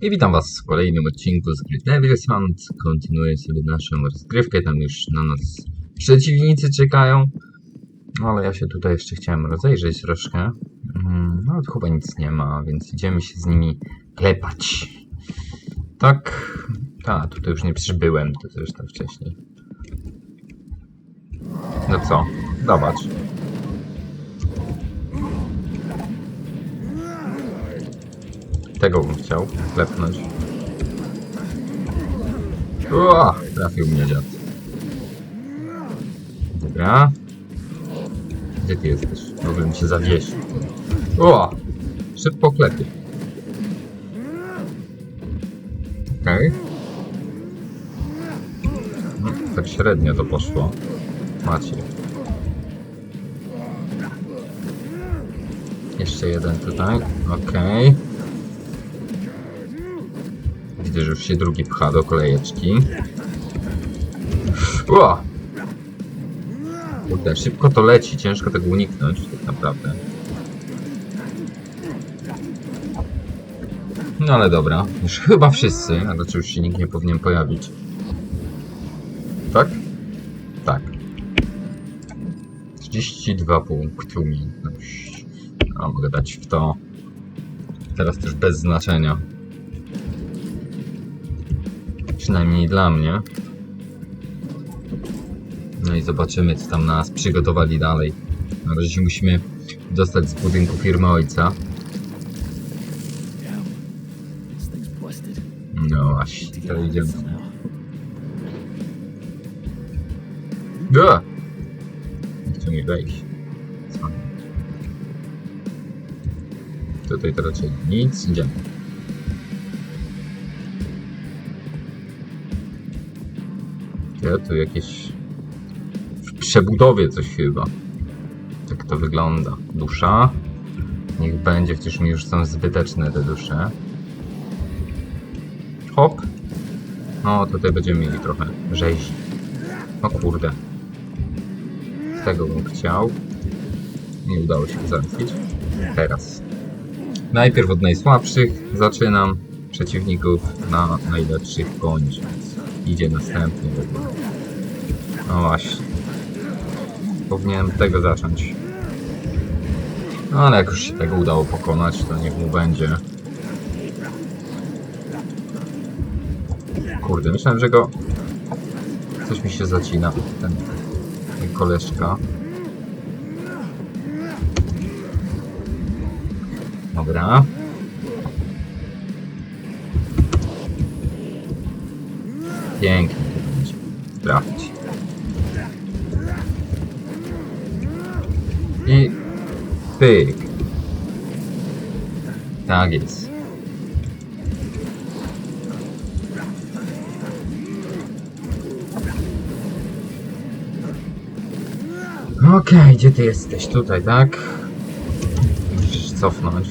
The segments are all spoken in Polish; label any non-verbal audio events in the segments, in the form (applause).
I witam Was w kolejnym odcinku z gry Hunt. Kontynuuję sobie naszą rozgrywkę, tam już na nas przeciwnicy czekają. No, Ale ja się tutaj jeszcze chciałem rozejrzeć troszkę. Mm, No, tu chyba nic nie ma, więc idziemy się z nimi klepać. Tak, a tutaj już nie przybyłem, to zresztą wcześniej. No co, zobacz. Tego bym chciał klepnąć. Ua, trafił mnie dziad. Dobra. Gdzie ty jesteś? W ogóle mi się zawiesił. Ua, szybko klepie. Okej. No, tak średnio to poszło. Macie. Jeszcze jeden tutaj. Okej. Widzę, że już się drugi pcha do kolejeczki. Ua! Kurde, szybko to leci, ciężko tego uniknąć tak naprawdę. No ale dobra, już chyba wszyscy, a raczej już się nikt nie powinien pojawić. Tak? Tak. 32 punkty umiejętności. A mogę dać w to. Teraz też bez znaczenia. Przynajmniej dla mnie. No i zobaczymy, co tam nas przygotowali dalej. Na razie się musimy dostać z budynku firmy ojca. No właśnie, To idziemy. Da! Nie chce mi wejść. Tutaj to raczej nic, idziemy. Tu jakieś... W przebudowie coś chyba. Tak to wygląda. Dusza. Niech będzie, chociaż mi już są zbyteczne te dusze. Hop. No, tutaj będziemy mieli trochę rzezi. O kurde. Tego bym chciał. Nie udało się załatwić. Teraz. Najpierw od najsłabszych zaczynam. Przeciwników na najlepszych kończę. Idzie następny w. No właśnie. Powinienem tego zacząć. No ale jak już się tego udało pokonać, to niech mu będzie. Kurde, myślałem, że go... Coś mi się zacina. Ten, ten koleżka. Dobra. Pięknie. Trafić. I... Pyk. Tak jest. Okej, gdzie ty jesteś? Tutaj, tak? Musisz cofnąć.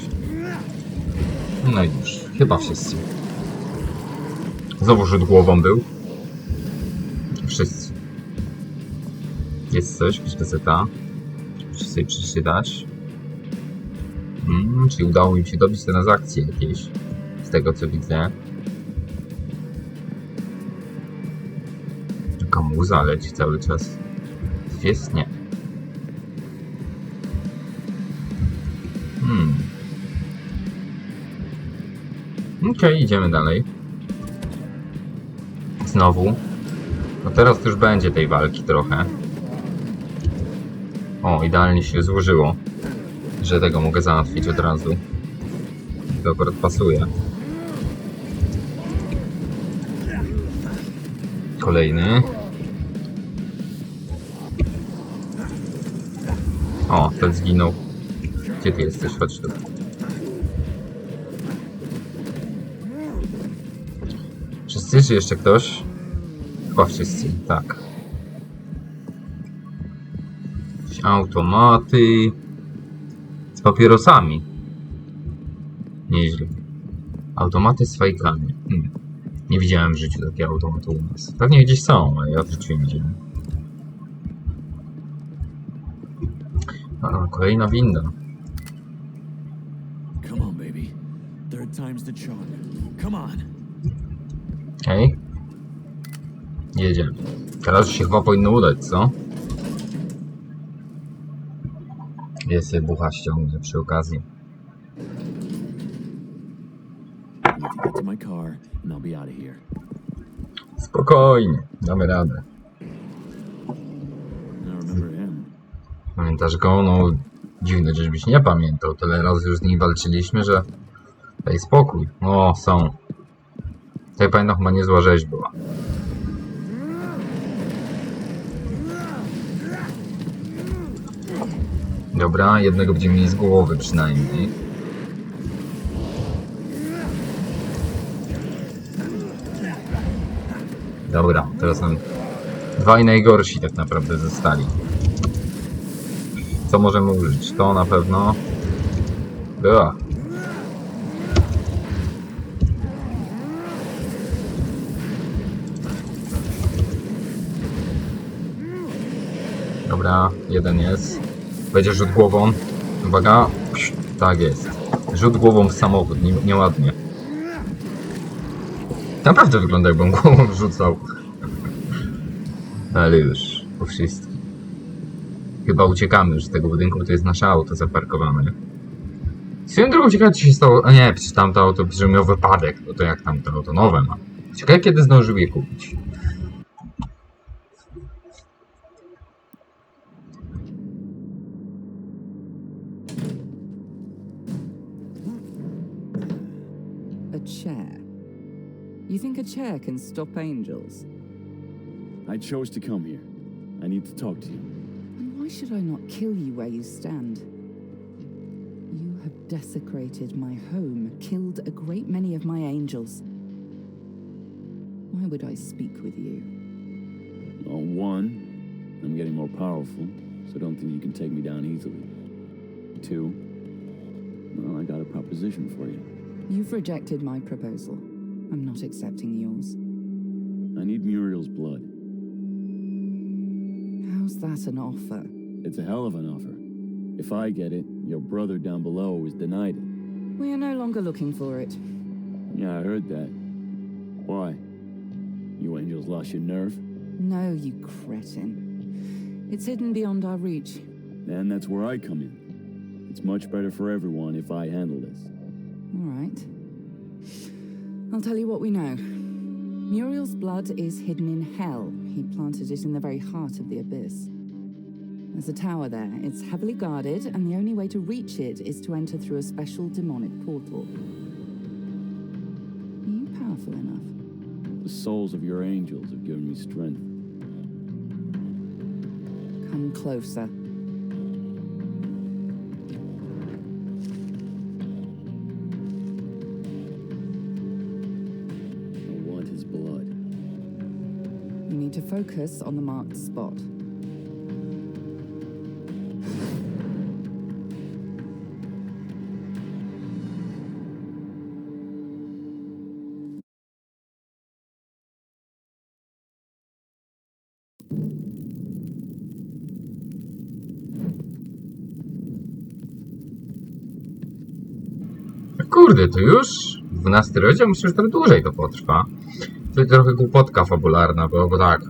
No i już. Chyba wszyscy. Znowu rzut głową był. Wszyscy. Jest coś, jakaś gazeta. Muszę sobie przeczytać. Mm, czyli udało mi się dobić transakcje jakieś. Z tego co widzę. Taka muza leci cały czas. Jest? Nie. Hmm. Okej, idziemy dalej. Znowu. No teraz już będzie tej walki trochę. O, idealnie się złożyło, że tego mogę załatwić od razu. To akurat pasuje. Kolejny. O, ten zginął. Gdzie ty jesteś? Chodź tu. Wszyscy, czy jeszcze ktoś? Chyba wszyscy, tak. Automaty. Papierosami. Nieźle. Automaty z fajkami. Hmm. Nie widziałem w życiu takiego automatu u nas. Pewnie gdzieś są, ale ja w życiu nie widziałem. A, kolejna winda. Okej. Jedziemy. Teraz się chyba powinno udać, co? Jest sobie bucha ściągnę przy okazji. Spokojnie, damy radę. Pamiętasz go? No, dziwne, żebyś nie pamiętał. Tyle razy już z nim walczyliśmy, że... Daj spokój. O, są. Tutaj pamiętam, chyba niezła rzeź była. Dobra, jednego będziemy mieli z głowy przynajmniej. Dobra, teraz nam dwaj najgorsi tak naprawdę zostali. Co możemy użyć? To na pewno. Była. Dobra, jeden jest. Będzie rzut głową. Uwaga. Tak jest. Rzut głową w samochód, nie, nieładnie. Naprawdę wygląda jakbym głową (laughs) rzucał. Ale już, po wszystkim. Chyba uciekamy już z tego budynku, bo to jest nasze auto zaparkowane. Swoją drogą ciekawe, co się stało. A nie, przecież tamto auto że miał wypadek. No to jak tam to auto nowe ma. Ciekawe, kiedy zdążył je kupić. Chair. You think a chair can stop angels? I chose to come here. I need to talk to you. And why should I not kill you where you stand? You have desecrated my home, killed a great many of my angels. Why would I speak with you? Well, one, I'm getting more powerful, so don't think you can take me down easily. Two, well, I got a proposition for you. You've rejected my proposal. I'm not accepting yours. I need Muriel's blood. How's that an offer? It's a hell of an offer. If I get it, your brother down below is denied it. We are no longer looking for it. Yeah, I heard that. Why? You angels lost your nerve? No, you cretin. It's hidden beyond our reach. And that's where I come in. It's much better for everyone if I handle this. All right. I'll tell you what we know. Muriel's blood is hidden in hell. He planted it in the very heart of the abyss. There's a tower there. It's heavily guarded, and the only way to reach it is to enter through a special demonic portal. Are you powerful enough? The souls of your angels have given me strength. Come closer. To focus on the marked spot. Kurde, to już? 12 rozdział? Myślę, że dłużej to potrwa. To trochę głupotka fabularna, bo, bo tak.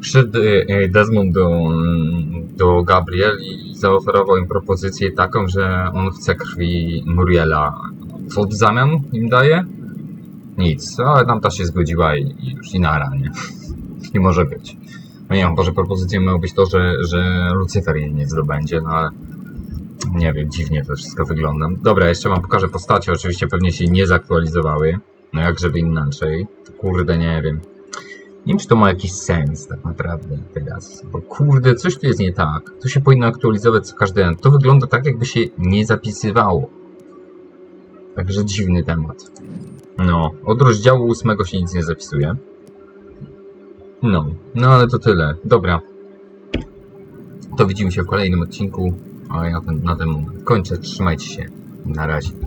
Przyszedł e, Desmond do, mm, do Gabriel i zaoferował im propozycję taką, że on chce krwi Muriela. Co w zamian im daje? Nic, ale tamta się zgodziła i, i już i nara, nie? (laughs) Nie może być. No nie wiem, może propozycją miało być to, że, że Lucyfer jej nie zdobędzie, no ale nie wiem, dziwnie to wszystko wygląda. Dobra, jeszcze wam pokażę postacie, oczywiście pewnie się nie zaktualizowały. No jak żeby inaczej. Kurde, nie wiem. Nie wiem, czy to ma jakiś sens tak naprawdę teraz. Bo kurde, coś tu jest nie tak. To się powinno aktualizować co każdy. To wygląda tak, jakby się nie zapisywało. Także dziwny temat. No, od rozdziału ósmego się nic nie zapisuje. No, no ale to tyle. Dobra. To widzimy się w kolejnym odcinku. A ja na ten moment kończę. Trzymajcie się. Na razie.